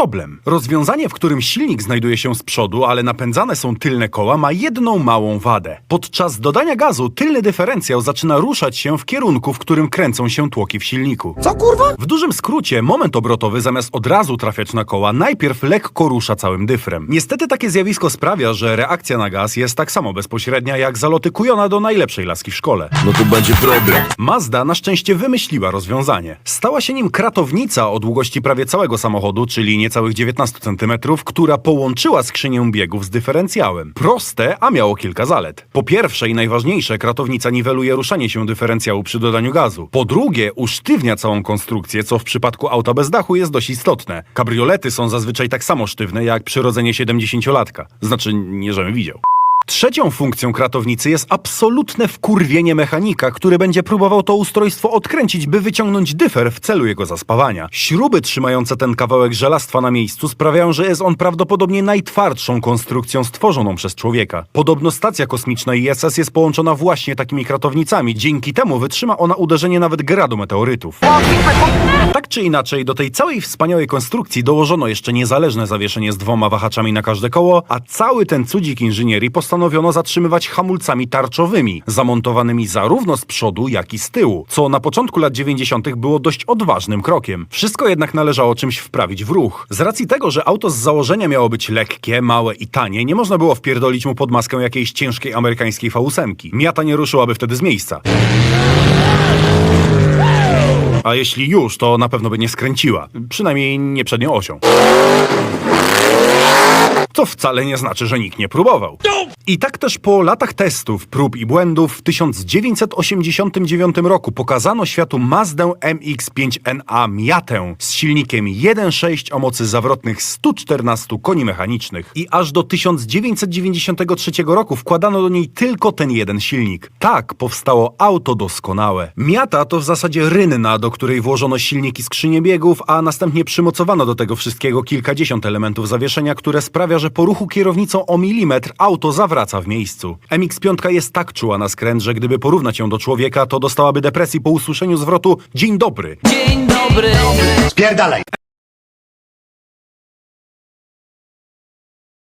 problem. Rozwiązanie, w którym silnik znajduje się z przodu, ale napędzane są tylne koła, ma jedną małą wadę. Podczas dodania gazu tylny dyferencjał zaczyna ruszać się w kierunku, w którym kręcą się tłoki w silniku. Co kurwa? W dużym skrócie, moment obrotowy zamiast od razu trafiać na koła, najpierw lekko rusza całym dyfrem. Niestety takie zjawisko sprawia, że reakcja na gaz jest tak samo bezpośrednia jak zaloty kujona do najlepszej laski w szkole. No to będzie problem. Mazda na szczęście wymyśliła rozwiązanie. Stała się nim kratownica o długości prawie całego samochodu, czyli niecałych 19 cm, która połączyła skrzynię biegów z dyferencjałem. Proste, a miało kilka zalet. Po pierwsze i najważniejsze, kratownica niweluje ruszanie się dyferencjału przy dodaniu gazu. Po drugie, usztywnia całą konstrukcję, co w przypadku auta bez dachu jest dość istotne. Kabriolety są zazwyczaj tak samo sztywne jak przyrodzenie 70-latka. Znaczy, nie żebym widział. Trzecią funkcją kratownicy jest absolutne wkurwienie mechanika, który będzie próbował to ustrojstwo odkręcić, by wyciągnąć dyfer w celu jego zaspawania. Śruby trzymające ten kawałek żelastwa na miejscu sprawiają, że jest on prawdopodobnie najtwardszą konstrukcją stworzoną przez człowieka. Podobno stacja kosmiczna ISS jest połączona właśnie takimi kratownicami. Dzięki temu wytrzyma ona uderzenie nawet gradu meteorytów. Tak czy inaczej, do tej całej wspaniałej konstrukcji dołożono jeszcze niezależne zawieszenie z dwoma wahaczami na każde koło, a cały ten cudzik inżynierii postanowiono zatrzymywać hamulcami tarczowymi, zamontowanymi zarówno z przodu, jak i z tyłu, co na początku lat 90. było dość odważnym krokiem. Wszystko jednak należało czymś wprawić w ruch. Z racji tego, że auto z założenia miało być lekkie, małe i tanie, nie można było wpierdolić mu pod maskę jakiejś ciężkiej amerykańskiej V8. Miata nie ruszyłaby wtedy z miejsca. A jeśli już, to na pewno by nie skręciła. Przynajmniej nie przednią osią. Co wcale nie znaczy, że nikt nie próbował. I tak też po latach testów, prób i błędów w 1989 roku pokazano światu Mazdę MX-5NA Miatę z silnikiem 1.6 o mocy zawrotnych 114 koni mechanicznych. I aż do 1993 roku wkładano do niej tylko ten jeden silnik. Tak powstało auto doskonałe. Miata to w zasadzie rynna, do której włożono silniki skrzynie biegów, a następnie przymocowano do tego wszystkiego kilkadziesiąt elementów zawieszenia, które sprawia, że po ruchu kierownicą o milimetr auto zawraca w miejscu. MX-5 jest tak czuła na skręt, że gdyby porównać ją do człowieka, to dostałaby depresji po usłyszeniu zwrotu Dzień dobry. Dzień dobry. Spierdalaj.